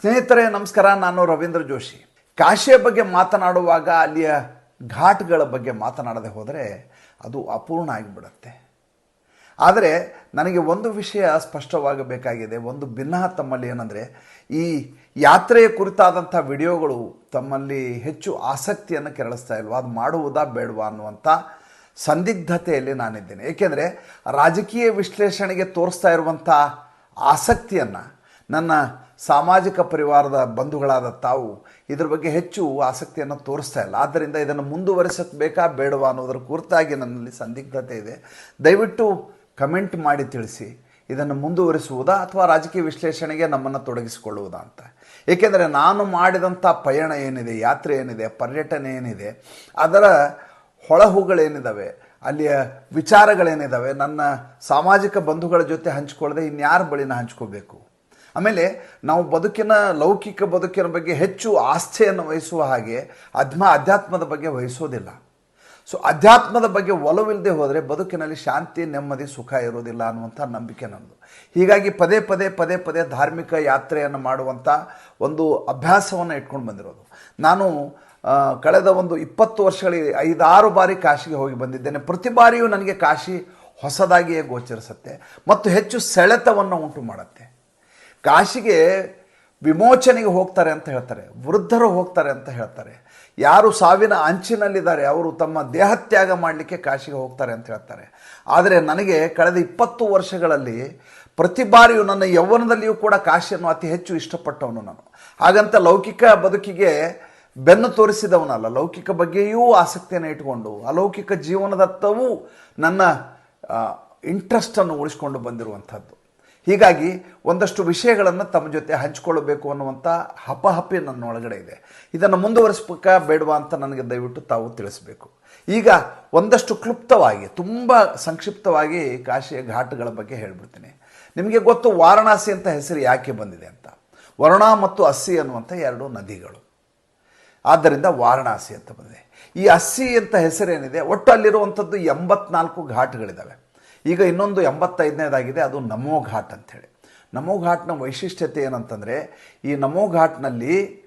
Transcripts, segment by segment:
ಸ್ನೇಹಿತರೆ, ನಮಸ್ಕಾರ. ನಾನು ರವೀಂದ್ರ ಜೋಶಿ. ಕಾಶಿಯ ಬಗ್ಗೆ ಮಾತನಾಡುವಾಗ ಅಲ್ಲಿಯ ಘಾಟ್ಗಳ ಬಗ್ಗೆ ಮಾತನಾಡದೆ ಹೋದರೆ ಅದು ಅಪೂರ್ಣ ಆಗಿಬಿಡುತ್ತೆ. ಆದರೆ ನನಗೆ ಒಂದು ವಿಷಯ ಸ್ಪಷ್ಟವಾಗಬೇಕಾಗಿದೆ. ಒಂದು ಭಿನ್ನ ತಮ್ಮಲ್ಲಿ ಏನಂದರೆ, ಈ ಯಾತ್ರೆಯ ಕುರಿತಾದಂಥ ವಿಡಿಯೋಗಳು ತಮ್ಮಲ್ಲಿ ಹೆಚ್ಚು ಆಸಕ್ತಿಯನ್ನು ಕೆರಳಿಸ್ತಾ ಇಲ್ವಾ? ಅದು ಮಾಡುವುದಾ ಬೇಡವಾ ಅನ್ನುವಂಥ ಸಂದಿಗ್ಧತೆಯಲ್ಲಿ ನಾನಿದ್ದೇನೆ. ಏಕೆಂದರೆ ರಾಜಕೀಯ ವಿಶ್ಲೇಷಣೆಗೆ ತೋರಿಸ್ತಾ ಇರುವಂಥ ಆಸಕ್ತಿಯನ್ನು, ನನ್ನ ಸಾಮಾಜಿಕ ಪರಿವಾರದ ಬಂಧುಗಳಾದ ತಾವು ಇದರ ಬಗ್ಗೆ ಹೆಚ್ಚು ಆಸಕ್ತಿಯನ್ನು ತೋರಿಸ್ತಾ ಇಲ್ಲ. ಆದ್ದರಿಂದ ಇದನ್ನು ಮುಂದುವರಿಸಕ್ಕೆ ಬೇಕಾ ಬೇಡವಾ ಅನ್ನೋದರ ಕುರಿತಾಗಿ ನನ್ನಲ್ಲಿ ಸಂದಿಗ್ಧತೆ ಇದೆ. ದಯವಿಟ್ಟು ಕಮೆಂಟ್ ಮಾಡಿ ತಿಳಿಸಿ. ಇದನ್ನು ಮುಂದುವರಿಸುವುದಾ ಅಥವಾ ರಾಜಕೀಯ ವಿಶ್ಲೇಷಣೆಗೆ ನಮ್ಮನ್ನು ತೊಡಗಿಸಿಕೊಳ್ಳುವುದಾ ಅಂತ ಏಕೆಂದರೆ ನಾನು ಮಾಡಿದಂಥ ಪಯಣ ಏನಿದೆ, ಯಾತ್ರೆ ಏನಿದೆ, ಪರ್ಯಟನೆ ಏನಿದೆ, ಅದರ ಹೊಳಹುಗಳೇನಿದ್ದಾವೆ ಅಲ್ಲಿಯ ವಿಚಾರಗಳೇನಿದ್ದಾವೆ ನನ್ನ ಸಾಮಾಜಿಕ ಬಂಧುಗಳ ಜೊತೆ ಹಂಚಿಕೊಳ್ಳದೆ ಇನ್ಯಾರ ಬಳಿನ ಹಂಚ್ಕೋಬೇಕು? ಆಮೇಲೆ ನಾವು ಬದುಕಿನ ಲೌಕಿಕ ಬದುಕಿನ ಬಗ್ಗೆ ಹೆಚ್ಚು ಆಸ್ಥೆಯನ್ನು ವಹಿಸುವ ಹಾಗೆ ಅಧ್ಮ ಅಧ್ಯಾತ್ಮದ ಬಗ್ಗೆ ವಹಿಸೋದಿಲ್ಲ. ಸೊ ಅಧ್ಯಾತ್ಮದ ಬಗ್ಗೆ ಒಲವಿಲ್ಲದೆ ಹೋದರೆ ಬದುಕಿನಲ್ಲಿ ಶಾಂತಿ, ನೆಮ್ಮದಿ, ಸುಖ ಇರೋದಿಲ್ಲ ಅನ್ನುವಂಥ ನಂಬಿಕೆ ನಮ್ಮದು ಹೀಗಾಗಿ ಪದೇ ಪದೇ ಪದೇ ಪದೇ ಧಾರ್ಮಿಕ ಯಾತ್ರೆಯನ್ನು ಮಾಡುವಂಥ ಒಂದು ಅಭ್ಯಾಸವನ್ನು ಇಟ್ಕೊಂಡು ಬಂದಿರೋದು. ನಾನು ಕಳೆದ ಒಂದು ಇಪ್ಪತ್ತು ವರ್ಷಗಳಿಗೆ ಐದಾರು ಬಾರಿ ಕಾಶಿಗೆ ಹೋಗಿ ಬಂದಿದ್ದೇನೆ. ಪ್ರತಿ ಬಾರಿಯೂ ನನಗೆ ಕಾಶಿ ಹೊಸದಾಗಿಯೇ ಗೋಚರಿಸುತ್ತೆ. ಮತ್ತು ಹೆಚ್ಚು ಸೆಳೆತವನ್ನು ಉಂಟು ಮಾಡುತ್ತೆ. ಕಾಶಿಗೆ ವಿಮೋಚನೆಗೆ ಹೋಗ್ತಾರೆ ಅಂತ ಹೇಳ್ತಾರೆ, ವೃದ್ಧರು ಹೋಗ್ತಾರೆ ಅಂತ ಹೇಳ್ತಾರೆ. ಯಾರು ಸಾವಿನ ಅಂಚಿನಲ್ಲಿದ್ದಾರೆ, ಅವರು ತಮ್ಮ ದೇಹತ್ಯಾಗ ಮಾಡಲಿಕ್ಕೆ ಕಾಶಿಗೆ ಹೋಗ್ತಾರೆ ಅಂತ ಹೇಳ್ತಾರೆ. ಆದರೆ ನನಗೆ ಕಳೆದ ಇಪ್ಪತ್ತು ವರ್ಷಗಳಲ್ಲಿ ಪ್ರತಿ ಬಾರಿಯೂ ನನ್ನ ಯೌವನದಲ್ಲಿಯೂ ಕೂಡ ಕಾಶಿಯನ್ನು ಅತಿ ಹೆಚ್ಚು ಇಷ್ಟಪಟ್ಟವನು ನಾನು. ಹಾಗಂತ ಲೌಕಿಕ ಬದುಕಿಗೆ ಬೆನ್ನು ತೋರಿಸಿದವನಲ್ಲ, ಲೌಕಿಕ ಬಗ್ಗೆಯೂ ಆಸಕ್ತಿಯನ್ನು ಇಟ್ಟುಕೊಂಡು, ಅಲೌಕಿಕ ಜೀವನದತ್ತವೂ ನನ್ನ ಇಂಟ್ರೆಸ್ಟನ್ನು ಉಳಿಸ್ಕೊಂಡು ಬಂದಿರುವಂಥದ್ದು. ಹೀಗಾಗಿ ಒಂದಷ್ಟು ವಿಷಯಗಳನ್ನು ತಮ್ಮ ಜೊತೆ ಹಂಚಿಕೊಳ್ಳಬೇಕು ಅನ್ನುವಂಥ ಹಪಹಪಿ ನನ್ನ ಒಳಗಡೆ ಇದೆ. ಇದನ್ನು ಮುಂದುವರಿಸ್ಬೇಕ, ಬೇಡವಾ ಅಂತ ನನಗೆ ದಯವಿಟ್ಟು ತಾವು ತಿಳಿಸಬೇಕು. ಈಗ ಒಂದಷ್ಟು ಕ್ಲುಪ್ತವಾಗಿ, ತುಂಬ ಸಂಕ್ಷಿಪ್ತವಾಗಿ ಕಾಶಿಯ ಘಾಟ್ಗಳ ಬಗ್ಗೆ ಹೇಳ್ಬಿಡ್ತೀನಿ. ನಿಮಗೆ ಗೊತ್ತು ವಾರಣಾಸಿ ಅಂತ ಹೆಸರು ಯಾಕೆ ಬಂದಿದೆ ಅಂತ? ವರುಣ ಮತ್ತು ಅಸ್ಸಿ ಅನ್ನುವಂಥ ಎರಡು ನದಿಗಳು. ಆದ್ದರಿಂದ ವಾರಣಾಸಿ ಅಂತ ಬಂದಿದೆ. ಈ ಅಸ್ಸಿ ಅಂತ ಹೆಸರೇನಿದೆ, ಒಟ್ಟು ಅಲ್ಲಿರುವಂಥದ್ದು ಎಂಬತ್ನಾಲ್ಕು ಘಾಟ್ಗಳಿದ್ದಾವೆ ಈಗ ಇನ್ನೊಂದು ಎಂಬತ್ತೈದನೇದಾಗಿದೆ, ಅದು ನಮೋ ಘಾಟ್ ಅಂಥೇಳಿ. ನಮೋ ಘಾಟ್ನ ವೈಶಿಷ್ಟ್ಯತೆ ಏನಂತಂದರೆ, ಈ ನಮೋ ಘಾಟ್ನಲ್ಲಿ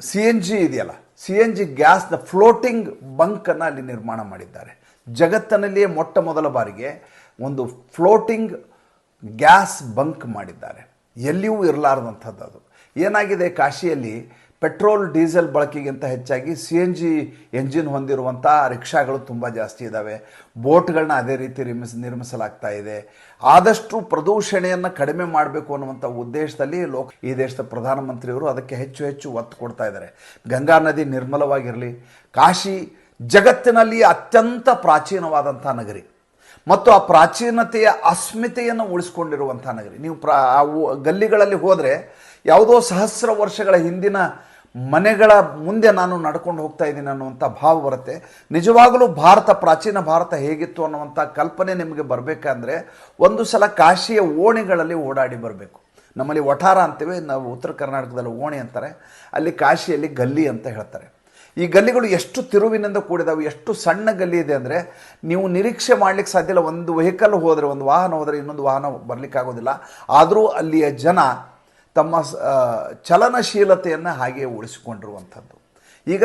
ಸಿ ಎನ್ ಜಿ ಇದೆಯಲ್ಲ, ಸಿ ಎನ್ ಜಿ ಗ್ಯಾಸ್ನ ಫ್ಲೋಟಿಂಗ್ ಬಂಕನ್ನು ಅಲ್ಲಿ ನಿರ್ಮಾಣ ಮಾಡಿದ್ದಾರೆ. ಜಗತ್ತಿನಲ್ಲಿಯೇ ಮೊಟ್ಟ ಮೊದಲ ಬಾರಿಗೆ ಒಂದು ಫ್ಲೋಟಿಂಗ್ ಗ್ಯಾಸ್ ಬಂಕ್ ಮಾಡಿದ್ದಾರೆ. ಎಲ್ಲಿಯೂ ಇರಲಾರ್ದಂಥದ್ದು ಅದು. ಏನಾಗಿದೆ ಕಾಶಿಯಲ್ಲಿ ಪೆಟ್ರೋಲ್, ಡೀಸೆಲ್ ಬಳಕೆಗಿಂತ ಹೆಚ್ಚಾಗಿ ಸಿ ಎನ್ ಜಿ ಎಂಜಿನ್ ಹೊಂದಿರುವಂಥ ರಿಕ್ಷಾಗಳು ತುಂಬ ಜಾಸ್ತಿ ಇದ್ದಾವೆ ಬೋಟ್ಗಳನ್ನ ಅದೇ ರೀತಿ ನಿರ್ಮಿಸ್, ನಿರ್ಮಿಸಲಾಗ್ತಾ ಇದೆ. ಆದಷ್ಟು ಪ್ರದೂಷಣೆಯನ್ನು ಕಡಿಮೆ ಮಾಡಬೇಕು ಅನ್ನುವಂಥ ಉದ್ದೇಶದಲ್ಲಿ ಲೋಕ, ಈ ದೇಶದ ಪ್ರಧಾನಮಂತ್ರಿಯವರು ಅದಕ್ಕೆ ಹೆಚ್ಚು ಹೆಚ್ಚು ಒತ್ತು ಕೊಡ್ತಾ ಇದ್ದಾರೆ. ಗಂಗಾ ನದಿ ನಿರ್ಮಲವಾಗಿರಲಿ, ಕಾಶಿ ಜಗತ್ತಿನಲ್ಲಿ ಅತ್ಯಂತ ಪ್ರಾಚೀನವಾದಂಥ ನಗರಿ ಮತ್ತು ಆ ಪ್ರಾಚೀನತೆಯ ಅಸ್ಮಿತೆಯನ್ನು ಉಳಿಸ್ಕೊಂಡಿರುವಂಥ ನಗರಿ. ನೀವು ಪ್ರಾ ಗಲ್ಲಿಗಳಲ್ಲಿ ಹೋದರೆ ಯಾವುದೋ ಸಹಸ್ರ ವರ್ಷಗಳ ಹಿಂದಿನ ಮನೆಗಳ ಮುಂದೆ ನಾನು ನಡ್ಕೊಂಡು ಹೋಗ್ತಾ ಇದ್ದೀನಿ ಅನ್ನುವಂಥ ಭಾವ ಬರುತ್ತೆ. ನಿಜವಾಗಲೂ ಭಾರತ, ಪ್ರಾಚೀನ ಭಾರತ ಹೇಗಿತ್ತು ಅನ್ನುವಂಥ ಕಲ್ಪನೆ ನಿಮಗೆ ಬರಬೇಕಂದ್ರೆ ಒಂದು ಸಲ ಕಾಶಿಯ ಓಣಿಗಳಲ್ಲಿ ಓಡಾಡಿ ಬರಬೇಕು. ನಮ್ಮಲ್ಲಿ ವಠಾರ ಅಂತೀವಿ, ನಾವು ಉತ್ತರ ಕರ್ನಾಟಕದಲ್ಲಿ ಓಣಿ ಅಂತಾರೆ, ಅಲ್ಲಿ ಕಾಶಿಯಲ್ಲಿ ಗಲ್ಲಿ ಅಂತ ಹೇಳ್ತಾರೆ. ಈ ಗಲ್ಲಿಗಳು ಎಷ್ಟು ತಿರುವಿನಿಂದ ಕೂಡಿದಾವೆ, ಎಷ್ಟು ಸಣ್ಣ ಗಲ್ಲಿ ಇದೆ ಅಂದರೆ ನೀವು ನಿರೀಕ್ಷೆ ಮಾಡಲಿಕ್ಕೆ ಸಾಧ್ಯ ಇಲ್ಲ. ಒಂದು ವೆಹಿಕಲ್ ಹೋದರೆ, ಒಂದು ವಾಹನ ಹೋದರೆ ಇನ್ನೊಂದು ವಾಹನ ಬರಲಿಕ್ಕಾಗೋದಿಲ್ಲ. ಆದರೂ ಅಲ್ಲಿಯ ಜನ ತಮ್ಮ ಚಲನಶೀಲತೆಯನ್ನು ಹಾಗೆ ಉಳಿಸಿಕೊಂಡಿರುವಂಥದ್ದು. ಈಗ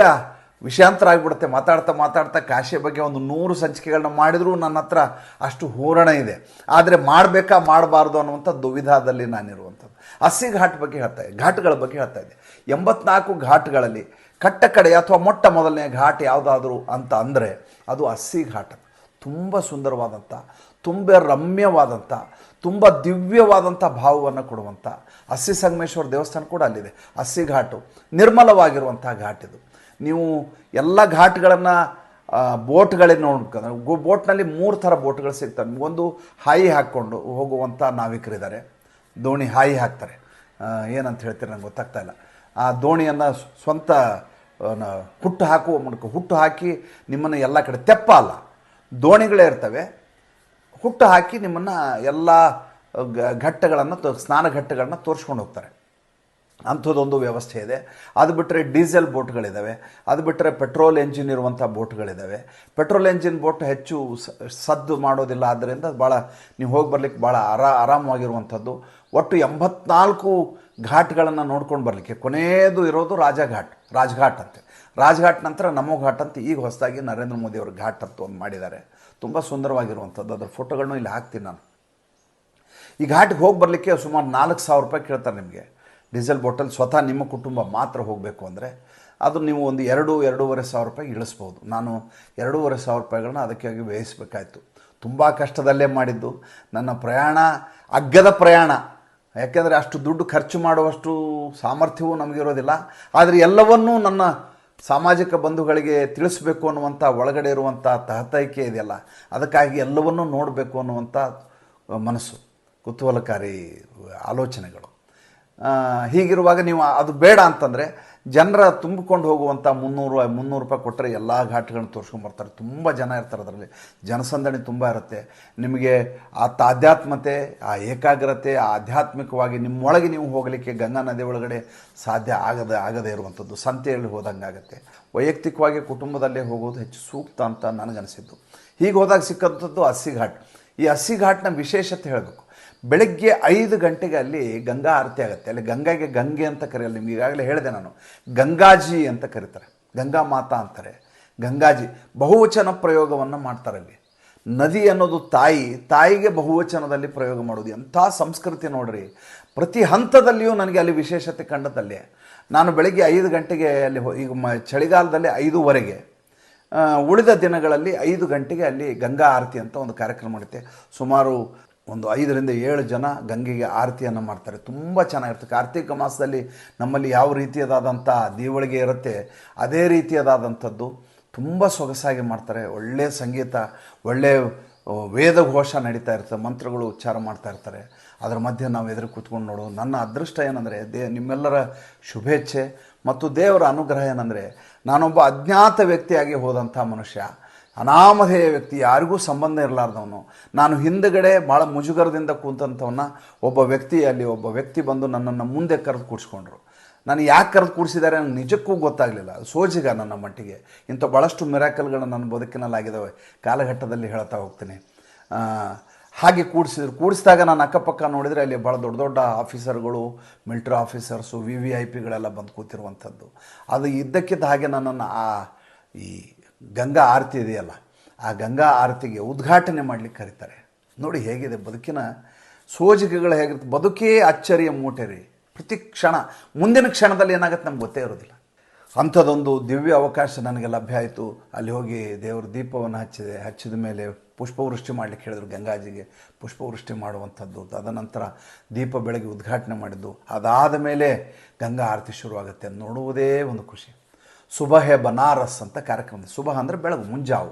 ವಿಷಯಾಂತರ ಆಗಿಬಿಡುತ್ತೆ. ಮಾತಾಡ್ತಾ ಮಾತಾಡ್ತಾ ಕಾಶಿಯ ಬಗ್ಗೆ ಒಂದು ನೂರು ಸಂಚಿಕೆಗಳನ್ನ ಮಾಡಿದರೂ ನನ್ನ ಹತ್ರ ಅಷ್ಟು ಹೂರಣ ಇದೆ. ಆದರೆ ಮಾಡಬೇಕಾ ಮಾಡಬಾರ್ದು ಅನ್ನುವಂಥ ದುವಿಧಾದಲ್ಲಿ ನಾನಿರುವಂಥದ್ದು. ಅಸ್ಸಿ ಘಾಟ್ ಬಗ್ಗೆ ಹೇಳ್ತಾ ಇದ್ದೆ. ಘಾಟ್ಗಳ ಬಗ್ಗೆ ಹೇಳ್ತಾ ಇದ್ದೆ. ಎಂಬತ್ನಾಲ್ಕು ಘಾಟ್ಗಳಲ್ಲಿ ಕಟ್ಟ ಕಡೆ ಅಥವಾ ಮೊಟ್ಟ ಮೊದಲನೇ ಘಾಟ್ ಯಾವುದಾದ್ರೂ ಅಂತ ಅಂದರೆ ಅದು ಅಸ್ಸಿ ಘಾಟ್ ತುಂಬ ಸುಂದರವಾದಂಥ, ತುಂಬ ರಮ್ಯವಾದಂಥ ತುಂಬ ದಿವ್ಯವಾದಂಥ ಭಾವವನ್ನು ಕೊಡುವಂಥ ಅಸ್ಸಿ ಸಂಗಮೇಶ್ವರ ದೇವಸ್ಥಾನ ಕೂಡ ಅಲ್ಲಿದೆ. ಅಸ್ಸಿ ಘಾಟು ನಿರ್ಮಲವಾಗಿರುವಂಥ ಘಾಟ್ ಇದು. ನೀವು ಎಲ್ಲ ಘಾಟ್ಗಳನ್ನು ಬೋಟ್ಗಳೇ ನೋಡ್ಕೊಂಡು ಬೋಟ್ನಲ್ಲಿ ಮೂರು ಥರ ಬೋಟ್ಗಳು ಸಿಗ್ತವೆ. ಒಂದು ಹಾಯಿ ಹಾಕ್ಕೊಂಡು ಹೋಗುವಂಥ ನಾವಿಕರಿದ್ದಾರೆ. ದೋಣಿ ಹಾಯಿ ಹಾಕ್ತಾರೆ. ಏನಂತ ಹೇಳ್ತೀರಿ ನಂಗೆ ಗೊತ್ತಾಗ್ತಾ ಇಲ್ಲ. ಆ ದೋಣಿಯನ್ನು ಸ್ವಂತ ಹುಟ್ಟು ಹಾಕುವ ಮೂಲಕ, ಹುಟ್ಟು ಹಾಕಿ ನಿಮ್ಮನ್ನು ಎಲ್ಲ ಕಡೆ ತೆಪ್ಪ ಅಲ್ಲ. ದೋಣಿಗಳೇ ಇರ್ತವೆ. ಹುಟ್ಟು ಹಾಕಿ ನಿಮ್ಮನ್ನು ಎಲ್ಲ ಘಟ್ಟಗಳನ್ನು ಸ್ನಾನ ಘಟ್ಟಗಳನ್ನ ತೋರಿಸ್ಕೊಂಡು ಹೋಗ್ತಾರೆ. ಅಂಥದ್ದೊಂದು ವ್ಯವಸ್ಥೆ ಇದೆ. ಅದು ಬಿಟ್ಟರೆ ಡೀಸೆಲ್ ಬೋಟ್ಗಳಿದ್ದಾವೆ ಅದು ಬಿಟ್ಟರೆ ಪೆಟ್ರೋಲ್ ಎಂಜಿನ್ ಇರುವಂಥ ಬೋಟ್ಗಳಿದ್ದಾವೆ ಪೆಟ್ರೋಲ್ ಎಂಜಿನ್ ಬೋಟ್ ಹೆಚ್ಚು ಸದ್ದು ಮಾಡೋದಿಲ್ಲ. ಆದ್ದರಿಂದ ಭಾಳ ನೀವು ಹೋಗಿ ಬರಲಿಕ್ಕೆ ಭಾಳ ಆರಾ, ಆರಾಮವಾಗಿರುವಂಥದ್ದು. ಒಟ್ಟು ಎಂಬತ್ನಾಲ್ಕು ಘಾಟ್ಗಳನ್ನು ನೋಡ್ಕೊಂಡು ಬರಲಿಕ್ಕೆ. ಕೊನೆಯದು ಇರೋದು ರಾಜಘಾಟ್, ರಾಜ್ಘಾಟ್ ಅಂತೆ. ರಾಜ್ಘಾಟ್ ನಂತರ ನಮೋ ಘಾಟ್ ಅಂತ ಈಗ ಹೊಸದಾಗಿ ನರೇಂದ್ರ ಮೋದಿ ಅವರು ಘಾಟ್ ಅಂತ ಒಂದು ಮಾಡಿದ್ದಾರೆ. ತುಂಬ ಸುಂದರವಾಗಿರುವಂಥದ್ದು. ಅದರ ಫೋಟೋಗಳನ್ನೂ ಇಲ್ಲಿ ಹಾಕ್ತೀನಿ ನಾನು. ಈ ಘಾಟ್ಗೆ ಹೋಗಿ ಬರಲಿಕ್ಕೆ ಸುಮಾರು ನಾಲ್ಕು ಸಾವಿರ ರೂಪಾಯಿ ಕೇಳ್ತಾರೆ ನಿಮಗೆ. ಡೀಸೆಲ್ ಬಾಟಲ್ ಸ್ವತಃ ನಿಮ್ಮ ಕುಟುಂಬ ಮಾತ್ರ ಹೋಗಬೇಕು ಅಂದರೆ ಅದು ನೀವು ಒಂದು ಎರಡು, ಎರಡೂವರೆ ಸಾವಿರ ರೂಪಾಯಿ ಇಳಿಸ್ಬೋದು. ನಾನು ಎರಡೂವರೆ ಸಾವಿರ ರೂಪಾಯಿಗಳನ್ನ ಅದಕ್ಕಾಗಿ ವ್ಯಯಿಸಬೇಕಾಯ್ತು. ತುಂಬ ಕಷ್ಟದಲ್ಲೇ ಮಾಡಿದ್ದು. ನನ್ನ ಪ್ರಯಾಣ ಅಗ್ಗದ ಪ್ರಯಾಣ. ಯಾಕೆಂದರೆ ಅಷ್ಟು ದುಡ್ಡು ಖರ್ಚು ಮಾಡುವಷ್ಟು ಸಾಮರ್ಥ್ಯವೂ ನಮಗಿರೋದಿಲ್ಲ. ಆದರೆ ಎಲ್ಲವನ್ನೂ ನನ್ನ ಸಾಮಾಜಿಕ ಬಂಧುಗಳಿಗೆ ತಿಳಿಸ್ಬೇಕು ಅನ್ನುವಂಥ ಒಳಗಡೆ ಇರುವಂಥ ತಹತೈಕೆ ಇದೆಯಲ್ಲ, ಅದಕ್ಕಾಗಿ ಎಲ್ಲವನ್ನೂ ನೋಡಬೇಕು ಅನ್ನುವಂಥ ಮನಸ್ಸು, ಕುತೂಹಲಕಾರಿ ಆಲೋಚನೆಗಳು. ಹೀಗಿರುವಾಗ ನೀವು, ಅದು ಬೇಡ ಅಂತಂದರೆ ಜನರ ತುಂಬಿಕೊಂಡು ಹೋಗುವಂಥ ಮುನ್ನೂರು ಮುನ್ನೂರು ರೂಪಾಯಿ ಕೊಟ್ಟರೆ ಎಲ್ಲ ಘಾಟ್ಗಳನ್ನ ತೋರಿಸ್ಕೊಂಬರ್ತಾರೆ ತುಂಬ ಜನ ಇರ್ತಾರೆ ಅದರಲ್ಲಿ. ಜನಸಂದಣಿ ತುಂಬ ಇರುತ್ತೆ. ನಿಮಗೆ ಆ ತಾಧ್ಯಾತ್ಮತೆ ಆ ಏಕಾಗ್ರತೆ ಆಧ್ಯಾತ್ಮಿಕವಾಗಿ ನಿಮ್ಮೊಳಗೆ ನೀವು ಹೋಗಲಿಕ್ಕೆ ಗಂಗಾ ನದಿ ಒಳಗಡೆ ಸಾಧ್ಯ ಆಗದೆ, ಆಗದೇ ಇರುವಂಥದ್ದು. ಸಂತೆಯಲ್ಲಿ ಹೋದಂಗೆ ಆಗುತ್ತೆ. ವೈಯಕ್ತಿಕವಾಗಿ ಕುಟುಂಬದಲ್ಲೇ ಹೋಗೋದು ಹೆಚ್ಚು ಸೂಕ್ತ ಅಂತ ನನಗನಿಸಿದ್ದು. ಹೀಗೆ ಹೋದಾಗ ಸಿಕ್ಕಂಥದ್ದು ಅಸ್ಸಿ ಘಾಟ್. ಈ ಅಸ್ಸಿ ಘಾಟ್ನ ವಿಶೇಷತೆ ಹೇಳಬೇಕು. ಬೆಳಗ್ಗೆ ಐದು ಗಂಟೆಗೆ ಅಲ್ಲಿ ಗಂಗಾ ಆರತಿ ಆಗುತ್ತೆ. ಅಲ್ಲಿ ಗಂಗಾಗೆ ಗಂಗೆ ಅಂತ ಕರೆಯಲ್ಲ, ನಿಮ್ಗೆ ಈಗಾಗಲೇ ಹೇಳಿದೆ ನಾನು. ಗಂಗಾಜಿ ಅಂತ ಕರೀತಾರೆ. ಗಂಗಾ ಮಾತಾ ಅಂತಾರೆ. ಗಂಗಾಜಿ ಬಹುವಚನ ಪ್ರಯೋಗವನ್ನು ಮಾಡ್ತಾರೆ ಅಲ್ಲಿ. ನದಿ ಅನ್ನೋದು ತಾಯಿ, ತಾಯಿಗೆ ಬಹುವಚನದಲ್ಲಿ ಪ್ರಯೋಗ ಮಾಡೋದು. ಎಂಥ ಸಂಸ್ಕೃತಿ ನೋಡ್ರಿ. ಪ್ರತಿ ಹಂತದಲ್ಲಿಯೂ ನನಗೆ ಅಲ್ಲಿ ವಿಶೇಷತೆ ಕಂಡದಲ್ಲಿ. ನಾನು ಬೆಳಗ್ಗೆ ಐದು ಗಂಟೆಗೆ ಅಲ್ಲಿ ಈಗ ಮ, ಚಳಿಗಾಲದಲ್ಲಿ ಐದುವರೆಗೆ ಉಳಿದ ದಿನಗಳಲ್ಲಿ ಐದು ಗಂಟೆಗೆ ಅಲ್ಲಿ ಗಂಗಾ ಆರತಿ ಅಂತ ಒಂದು ಕಾರ್ಯಕ್ರಮ ಮಾಡುತ್ತೆ ಸುಮಾರು ಒಂದು ಐದರಿಂದ ಏಳು ಜನ ಗಂಗೆಗೆ ಆರತಿಯನ್ನು ಮಾಡ್ತಾರೆ. ತುಂಬ ಚೆನ್ನಾಗಿರುತ್ತೆ. ಕಾರ್ತಿಕ ಮಾಸದಲ್ಲಿ ನಮ್ಮಲ್ಲಿ ಯಾವ ರೀತಿಯದಾದಂಥ ದೀವಳಿಗೆ ಇರುತ್ತೆ, ಅದೇ ರೀತಿಯದಾದಂಥದ್ದು ತುಂಬ ಸೊಗಸಾಗಿ ಮಾಡ್ತಾರೆ. ಒಳ್ಳೆಯ ಸಂಗೀತ ಒಳ್ಳೆಯ ವೇದ ವೇದಘೋಷ ನಡೀತಾ ಇರ್ತದೆ ಮಂತ್ರಗಳು ಉಚ್ಚಾರ ಮಾಡ್ತಾ ಇರ್ತಾರೆ. ಅದರ ಮಧ್ಯೆ ನಾವು ಎದುರು ಕೂತ್ಕೊಂಡು ನೋಡು, ನನ್ನ ಅದೃಷ್ಟ ಏನಂದರೆ, ದೇ, ನಿಮ್ಮೆಲ್ಲರ ಶುಭೇಚ್ಛೆ ಮತ್ತು ದೇವರ ಅನುಗ್ರಹ ಏನಂದರೆ, ನಾನೊಬ್ಬ ಅಜ್ಞಾತ ವ್ಯಕ್ತಿಯಾಗಿ ಹೋದಂಥ ಮನುಷ್ಯ. ಅನಾಮಧೇಯ ವ್ಯಕ್ತಿ ಯಾರಿಗೂ ಸಂಬಂಧ ಇರಲಾರ್ದವನು. ನಾನು ಹಿಂದುಗಡೆ ಭಾಳ ಮುಜುಗರದಿಂದ ಕೂತಂಥವನ್ನ ಒಬ್ಬ ವ್ಯಕ್ತಿ ಅಲ್ಲಿ ಒಬ್ಬ ವ್ಯಕ್ತಿ ಬಂದು ನನ್ನನ್ನು ಮುಂದೆ ಕರೆದು ಕೂಡಿಸ್ಕೊಂಡ್ರು ನಾನು ಯಾಕೆ ಕರೆದು ಕೂಡಿಸಿದ್ದಾರೆ ನನಗೆ ನಿಜಕ್ಕೂ ಗೊತ್ತಾಗಲಿಲ್ಲ. ಸೋಜಿಗ ನನ್ನ ಮಟ್ಟಿಗೆ. ಇಂಥ ಭಾಳಷ್ಟು ಮಿರಾಕಲ್ಗಳು ನನ್ನ ಬದುಕಿನಲ್ಲಿ ಕಾಲಘಟ್ಟದಲ್ಲಿ ಹೇಳ್ತಾ ಹೋಗ್ತೀನಿ. ಹಾಗೆ ಕೂಡಿಸಿದ್ರು ಕೂಡಿಸಿದಾಗ ನಾನು ಅಕ್ಕಪಕ್ಕ ನೋಡಿದರೆ ಅಲ್ಲಿ ಭಾಳ ದೊಡ್ಡ ದೊಡ್ಡ ಆಫೀಸರ್ಗಳು, military officers, V V I ಪಿಗಳೆಲ್ಲ ಬಂದು ಕೂತಿರುವಂಥದ್ದು. ಅದು ಇದ್ದಕ್ಕಿದ್ದ ಹಾಗೆ ನನ್ನನ್ನು ಆ, ಈ ಗಂಗಾ ಆರತಿ ಇದೆಯಲ್ಲ, ಆ ಗಂಗಾ ಆರತಿಗೆ ಉದ್ಘಾಟನೆ ಮಾಡಲಿಕ್ಕೆ ಕರೀತಾರೆ. ನೋಡಿ ಹೇಗಿದೆ, ಬದುಕಿನ ಸೋಜಿಗೆಗಳು ಹೇಗಿರುತ್ತೆ. ಬದುಕೇ ಅಚ್ಚರಿಯ ಮೂಟೆ ರೀ. ಪ್ರತಿ ಕ್ಷಣ, ಮುಂದಿನ ಕ್ಷಣದಲ್ಲಿ ಏನಾಗುತ್ತೆ ನಮ್ಗೆ ಗೊತ್ತೇ ಇರೋದಿಲ್ಲ. ಅಂಥದ್ದೊಂದು ದಿವ್ಯ ಅವಕಾಶ ನನಗೆ ಲಭ್ಯ ಆಯಿತು. ಅಲ್ಲಿ ಹೋಗಿ ದೇವ್ರ ದೀಪವನ್ನು ಹಚ್ಚಿದೆ. ಹಚ್ಚಿದ ಮೇಲೆ ಪುಷ್ಪವೃಷ್ಟಿ ಮಾಡಲಿಕ್ಕೆ ಹೇಳಿದ್ರು ಗಂಗಾಜಿಗೆ. ಪುಷ್ಪವೃಷ್ಟಿ ಮಾಡುವಂಥದ್ದು. ತದನಂತರ ದೀಪ ಬೆಳಗ್ಗೆ ಉದ್ಘಾಟನೆ ಮಾಡಿದ್ದು. ಅದಾದ ಮೇಲೆ ಗಂಗಾ ಆರತಿ ಶುರುವಾಗುತ್ತೆ. ನೋಡುವುದೇ ಒಂದು ಖುಷಿ. ಸುಬಹೆ ಬನಾರಸ್ ಅಂತ ಕಾರ್ಯಕ್ರಮ ಸುಬಹ ಅಂದರೆ ಬೆಳಗು, ಮುಂಜಾವು.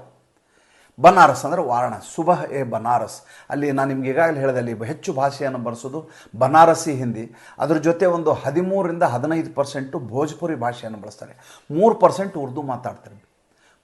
ಬನಾರಸ್ ಅಂದರೆ ವಾರಣ. ಸುಬಹ ಎ ಬನಾರಸ್. ಅಲ್ಲಿ ನಾನು ನಿಮ್ಗೆ ಈಗಾಗಲೇ ಹೇಳಿದೆ, ಅಲ್ಲಿ ಹೆಚ್ಚು ಭಾಷೆಯನ್ನು ಬಳಸೋದು ಬನಾರಸಿ ಹಿಂದಿ. ಅದ್ರ ಜೊತೆ ಒಂದು ಹದಿಮೂರರಿಂದ ಹದಿನೈದು ಪರ್ಸೆಂಟು ಭೋಜ್ಪುರಿ ಭಾಷೆಯನ್ನು ಬಳಸ್ತಾರೆ. ಮೂರು ಪರ್ಸೆಂಟ್ ಉರ್ದು ಮಾತಾಡ್ತಾರೆ.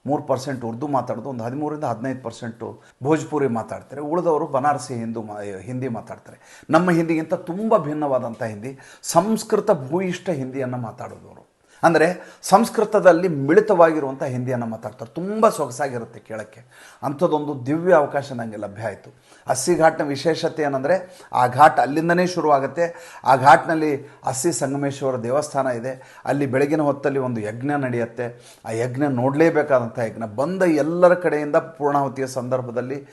ಮೂರು ಪರ್ಸೆಂಟ್ ಉರ್ದು ಮಾತಾಡೋದು, ಒಂದು ಹದಿಮೂರಿಂದ ಹದಿನೈದು ಪರ್ಸೆಂಟು ಭೋಜ್ಪುರಿ ಮಾತಾಡ್ತಾರೆ. ಉಳಿದವರು ಬನಾರಸಿ ಹಿಂದೂ ಹಿಂದಿ ಮಾತಾಡ್ತಾರೆ. ನಮ್ಮ ಹಿಂದಿಗಿಂತ ತುಂಬ ಭಿನ್ನವಾದಂಥ ಹಿಂದಿ. ಸಂಸ್ಕೃತ ಭೂಯಿಷ್ಠ ಹಿಂದಿಯನ್ನು ಮಾತಾಡೋದು ಅವರು ಅಂದರೆ ಸಂಸ್ಕೃತದಲ್ಲಿ ಮಿಳಿತವಾಗಿರುವಂಥ ಹಿಂದಿಯನ್ನು ಮಾತಾಡ್ತಾರೆ. ತುಂಬ ಸೊಗಸಾಗಿರುತ್ತೆ ಕೇಳೋಕ್ಕೆ. ಅಂಥದ್ದೊಂದು ದಿವ್ಯ ಅವಕಾಶ ನನಗೆ ಲಭ್ಯ ಆಯಿತು. ಅಸ್ಸಿ ಘಾಟ್ನ ವಿಶೇಷತೆ ಏನಂದರೆ, ಆ ಘಾಟ್ ಅಲ್ಲಿಂದನೇ ಶುರುವಾಗುತ್ತೆ. ಆ ಘಾಟ್ನಲ್ಲಿ ಅಸ್ಸಿ ಸಂಗಮೇಶ್ವರ ದೇವಸ್ಥಾನ ಇದೆ. ಅಲ್ಲಿ ಬೆಳಗಿನ ಹೊತ್ತಲ್ಲಿ ಒಂದು ಯಜ್ಞ ನಡೆಯುತ್ತೆ. ಆ ಯಜ್ಞ ನೋಡಲೇಬೇಕಾದಂಥ ಯಜ್ಞ. ಬಂದ ಎಲ್ಲರ ಕಡೆಯಿಂದ ಪೂರ್ಣಾಹುತಿಯ ಸಂದರ್ಭದಲ್ಲಿ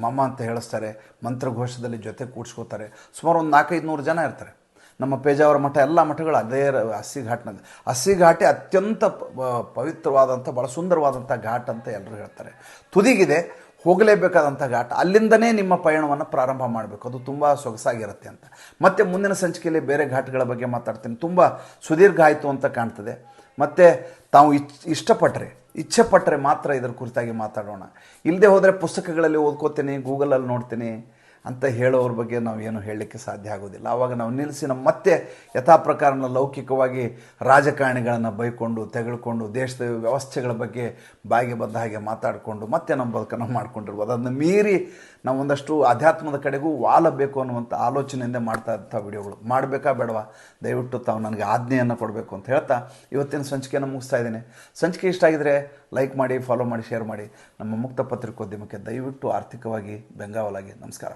ಮಮ್ಮ ಅಂತ ಹೇಳಿಸ್ತಾರೆ. ಮಂತ್ರಘೋಷದಲ್ಲಿ ಜೊತೆ ಕೂಡ್ಸ್ಕೋತಾರೆ. ಸುಮಾರು ಒಂದು ನಾಲ್ಕೈದು ನೂರು ಜನ ಇರ್ತಾರೆ. ನಮ್ಮ ಪೇಜಾವರ ಮಠ ಎಲ್ಲ ಮಠಗಳು ಅದೇ ಹಸಿ ಘಾಟ್ನಲ್ಲಿ ಹಸಿ ಘಾಟೆ ಅತ್ಯಂತ ಪವಿತ್ರವಾದಂಥ ಭಾಳ ಸುಂದರವಾದಂಥ ಘಾಟ್ ಅಂತ ಎಲ್ಲರೂ ಹೇಳ್ತಾರೆ. ತುದಿಗಿದೆ, ಹೋಗಲೇಬೇಕಾದಂಥ ಘಾಟ್. ಅಲ್ಲಿಂದನೇ ನಿಮ್ಮ ಪಯಣವನ್ನು ಪ್ರಾರಂಭ ಮಾಡಬೇಕು. ಅದು ತುಂಬ ಸೊಗಸಾಗಿರುತ್ತೆ ಅಂತ. ಮತ್ತೆ ಮುಂದಿನ ಸಂಚಿಕೆಯಲ್ಲಿ ಬೇರೆ ಘಾಟ್ಗಳ ಬಗ್ಗೆ ಮಾತಾಡ್ತೀನಿ. ತುಂಬ ಸುದೀರ್ಘ ಆಯಿತು ಅಂತ ಕಾಣ್ತದೆ. ಮತ್ತು ತಾವು ಇಚ್ ಇಷ್ಟಪಟ್ಟರೆ ಇಚ್ಛೆ ಪಟ್ಟರೆ ಮಾತ್ರ ಇದರ ಕುರಿತಾಗಿ ಮಾತಾಡೋಣ. ಇಲ್ಲದೆ ಹೋದರೆ ಪುಸ್ತಕಗಳಲ್ಲಿ ಓದ್ಕೋತೀನಿ, ಗೂಗಲಲ್ಲಿ ನೋಡ್ತೀನಿ. ಅಂತ ಹೇಳೋರ ಬಗ್ಗೆ ನಾವು ಏನು ಹೇಳಲಿಕ್ಕೆ ಸಾಧ್ಯ ಆಗೋದಿಲ್ಲ. ಆವಾಗ ನಾವು ನಿಲ್ಲಿಸಿ ನಮ್ಮ ಮತ್ತೆ ಯಥಾ ಪ್ರಕಾರ ಲೌಕಿಕವಾಗಿ ರಾಜಕಾರಣಿಗಳನ್ನು ಬೈಕೊಂಡು, ತೆಗೆದುಕೊಂಡು, ದೇಶದ ವ್ಯವಸ್ಥೆಗಳ ಬಗ್ಗೆ ಬಾಯಿಗೆ ಬಂದ ಹಾಗೆ ಮಾತಾಡಿಕೊಂಡು, ಮತ್ತೆ ನಮ್ಮ ಬದುಕನ್ನು ಮಾಡ್ಕೊಂಡಿರ್ಬೋದು. ಅದನ್ನು ಮೀರಿ ನಾವು ಒಂದಷ್ಟು ಅಧ್ಯಾತ್ಮದ ಕಡೆಗೂ ವಾಲಬೇಕು ಅನ್ನುವಂಥ ಆಲೋಚನೆಯಿಂದ ಮಾಡ್ತಾ ಇರ್ತಾವೆ ವಿಡಿಯೋಗಳು. ಮಾಡಬೇಕಾ ಬೇಡವಾ? ದಯವಿಟ್ಟು ತಾವು ನನಗೆ ಆಜ್ಞೆಯನ್ನು ಕೊಡಬೇಕು ಅಂತ ಹೇಳ್ತಾ ಇವತ್ತಿನ ಸಂಚಿಕೆಯನ್ನು ಮುಗಿಸ್ತಾ ಇದ್ದೀನಿ. ಸಂಚಿಕೆ ಇಷ್ಟ ಆಗಿದರೆ ಲೈಕ್ ಮಾಡಿ ಫಾಲೋ ಮಾಡಿ ಶೇರ್ ಮಾಡಿ. ನಮ್ಮ ಮುಕ್ತ ಪತ್ರಿಕೋದ್ಯಮಕ್ಕೆ ದಯವಿಟ್ಟು ಆರ್ಥಿಕವಾಗಿ ಬೆಂಗಾವಲಾಗಿ. ನಮಸ್ಕಾರ.